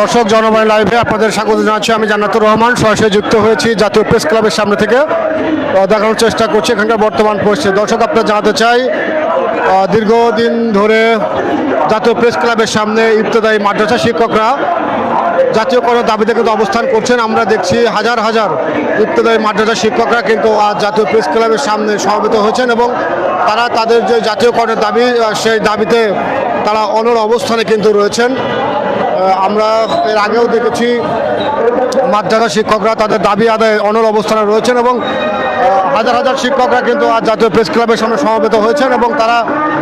দর্শক জনবাণী লাইভে আপনাদের স্বাগত জানাচ্ছি। আমি জান্নাতুর রহমান, সরাসরি যুক্ত হয়েছি জাতীয় প্রেস ক্লাবের সামনে থেকে। দেখানোর চেষ্টা করছি এখানকার বর্তমান পরিস্থিতি। দর্শক আপনারা জানাতে চাই দীর্ঘদিন ধরে জাতীয় প্রেস ক্লাবের সামনে ইবতদায়ী মাদ্রাসা শিক্ষকরা জাতীয় জাতীয়করণ দাবিতে কিন্তু অবস্থান করছেন। আমরা দেখছি হাজার হাজার ইবতদায়ী মাদ্রাসা শিক্ষকরা কিন্তু আজ জাতীয় প্রেস ক্লাবের সামনে সমবেত হয়েছেন এবং তারা তাদের যে জাতীয় জাতীয়করণের দাবি সেই দাবিতে তারা অনর অবস্থানে কিন্তু রয়েছেন। আমরা এর আগেও দেখেছি মাদ্রাসা শিক্ষকরা তাদের দাবি আদায় অনর অবস্থানে রয়েছেন এবং হাজার হাজার শিক্ষকরা কিন্তু আজ জাতীয় প্রেস ক্লাবের সামনে সমবেত হয়েছেন এবং তারা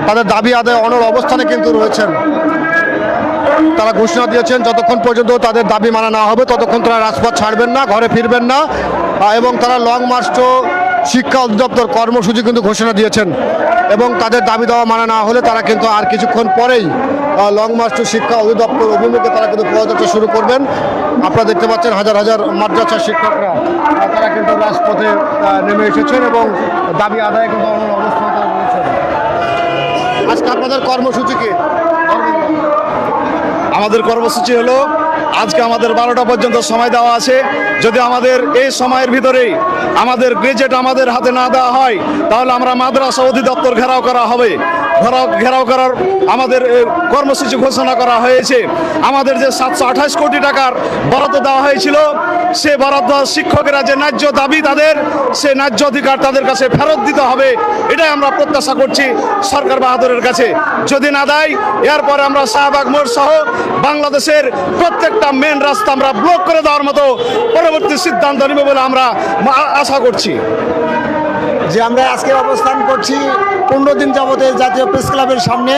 তাদের দাবি আদায় অনর অবস্থানে কিন্তু রয়েছেন। তারা ঘোষণা দিয়েছেন, যতক্ষণ পর্যন্ত তাদের দাবি মানা না হবে, ততক্ষণ তারা রাজপথ ছাড়বেন না, ঘরে ফিরবেন না। এবং তারা লং মার্চ শিক্ষা অধিদপ্তর কর্মসূচি কিন্তু ঘোষণা দিয়েছেন। এবং তাদের দাবি দেওয়া মানা না হলে তারা কিন্তু আর কিছুক্ষণ পরেই লং মার্চ টু শিক্ষা অধিদপ্তর অভিমুখে তারা কিন্তু পদযাত্রা শুরু করবেন। আপনারা দেখতে পাচ্ছেন হাজার হাজার মাদ্রাসা শিক্ষকরা তারা কিন্তু রাজপথে নেমে এসেছেন এবং দাবি আদায় কিন্তু অবস্থানে আজকে আপনাদের কর্মসূচি কি? আমাদের কর্মসূচি হলো আজকে আমাদের বারোটা পর্যন্ত সময় দেওয়া আছে। যদি আমাদের এই সময়ের ভিতরেই আমাদের গ্রেজেট আমাদের হাতে না দেওয়া হয়, তাহলে আমরা মাদ্রাসা অধিদপ্তর ঘেরাও করা হবে। ঘেরাও ঘেরাও করার আমাদের কর্মসূচি ঘোষণা করা হয়েছে। আমাদের যে সাতশো আঠাশ কোটি টাকার বরাদ্দ দেওয়া হয়েছিল, সে বরাদ্দ শিক্ষকেরা যে ন্যায্য দাবি তাদের, সে ন্যায্য অধিকার তাদের কাছে ফেরত দিতে হবে। এটাই আমরা প্রত্যাশা করছি সরকার বাহাদুরের কাছে। যদি না দেয়, এরপরে আমরা শাহবাগ মোড় সহ বাংলাদেশের প্রত্যেকটা মেন রাস্তা আমরা ব্লক করে দেওয়ার মতো পরবর্তী সিদ্ধান্ত নেবে বলে আমরা আশা করছি। যে আমরা আজকে অবস্থান করছি পনেরো দিন যাবতে জাতীয় প্রেস ক্লাবের সামনে।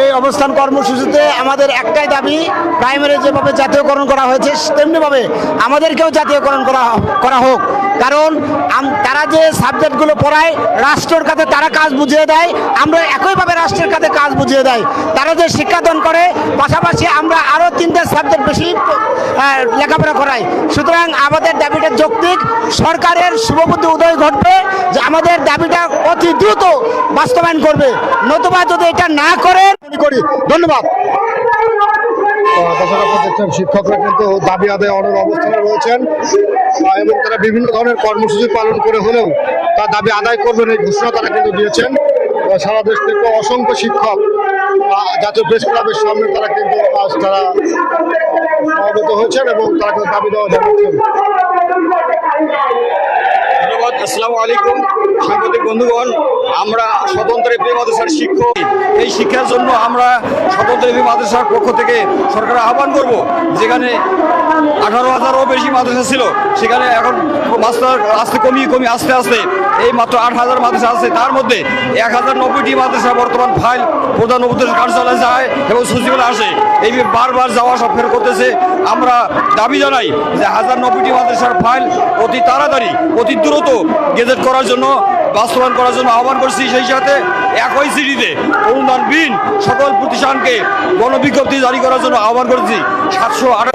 এই অবস্থান কর্মসূচিতে আমাদের একটাই দাবি প্রাইমারি যেভাবে জাতীয়করণ করা হয়েছে, তেমনিভাবে আমাদেরকেও জাতীয়করণ করা করা হোক। কারণ তারা যে সাবজেক্টগুলো পড়ায়, রাষ্ট্রের কাছে তারা কাজ বুঝিয়ে দেয়, আমরা একইভাবে রাষ্ট্রের কাছে কাজ বুঝিয়ে দেয়। তারা যে শিক্ষাদান করে, পাশাপাশি আমরা আরও তিনটে সাবজেক্ট বেশি লেখাপড়া করাই সুতরাং আমাদের দাবিটা যৌক্তিক। সরকারের শুভবুদ্ধি উদয় ঘটবে যে আমাদের দাবিটা অতি দ্রুত বাস্তবায়ন করবে। নতুবা যদি এটা না করে মনে করি। ধন্যবাদ। শিক্ষকরা কিন্তু দাবি আদায় অনেক অবস্থানে রয়েছেন। এবং তারা বিভিন্ন ধরনের কর্মসূচি পালন করে হলেও তার দাবি আদায় করবেন এই ঘোষণা তারা কিন্তু দিয়েছেন। সারা দেশ থেকে অসংখ্য শিক্ষক জাতীয় প্রেস ক্লাবের সামনে তারা কিন্তু আজ তারা সমবেত হয়েছেন এবং তারা কিন্তু দাবি দেওয়া জানাচ্ছেন। আসসালামু আলাইকুম। সাংবাদিক বন্ধুগণ, আমরা স্বতন্ত্র এফবি মাদ্রাসার শিক্ষক। এই শিক্ষার জন্য আমরা স্বতন্ত্র এফবি মাদ্রাসার পক্ষ থেকে সরকার আহ্বান করব। যেখানে আঠারো হাজারও বেশি মাদ্রাসা ছিল, সেখানে এখন মাস্টার আস্তে কমিয়ে কমিয়ে আস্তে আস্তে এই মাত্র আট হাজার মাদ্রাসা আছে। তার মধ্যে এক হাজার নব্বইটি মাদ্রাসা বর্তমান ফাইল প্রধান উপদেশ কার্যালয়ে যায় এবং সচিবালয় আসে। এই বারবার যাওয়া সব ফের করতেছে। আমরা দাবি জানাই যে হাজার নব্বইটি মাদ্রাসার ফাইল অতি তাড়াতাড়ি, অতি দ্রুত গেজেট করার জন্য, বাস্তবায়ন করার জন্য আহ্বান করছি। সেই সাথে একই সিটিতে অনুদানবিহীন সকল প্রতিষ্ঠানকে গণবিজ্ঞপ্তি জারি করার জন্য আহ্বান করেছি। সাতশো আট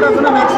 Good.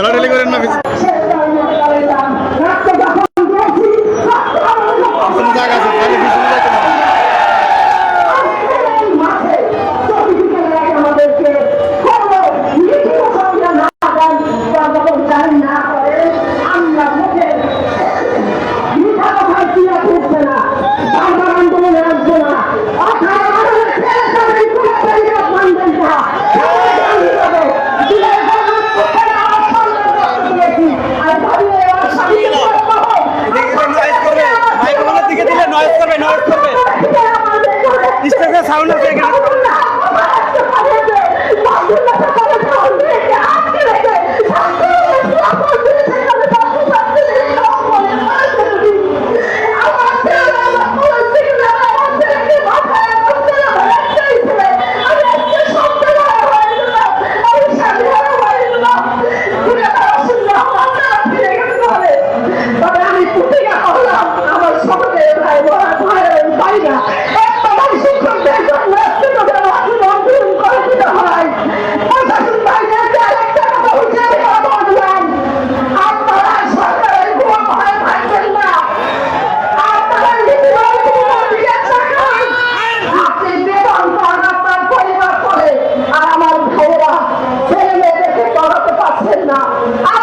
ঠেলাঠেলি করেন I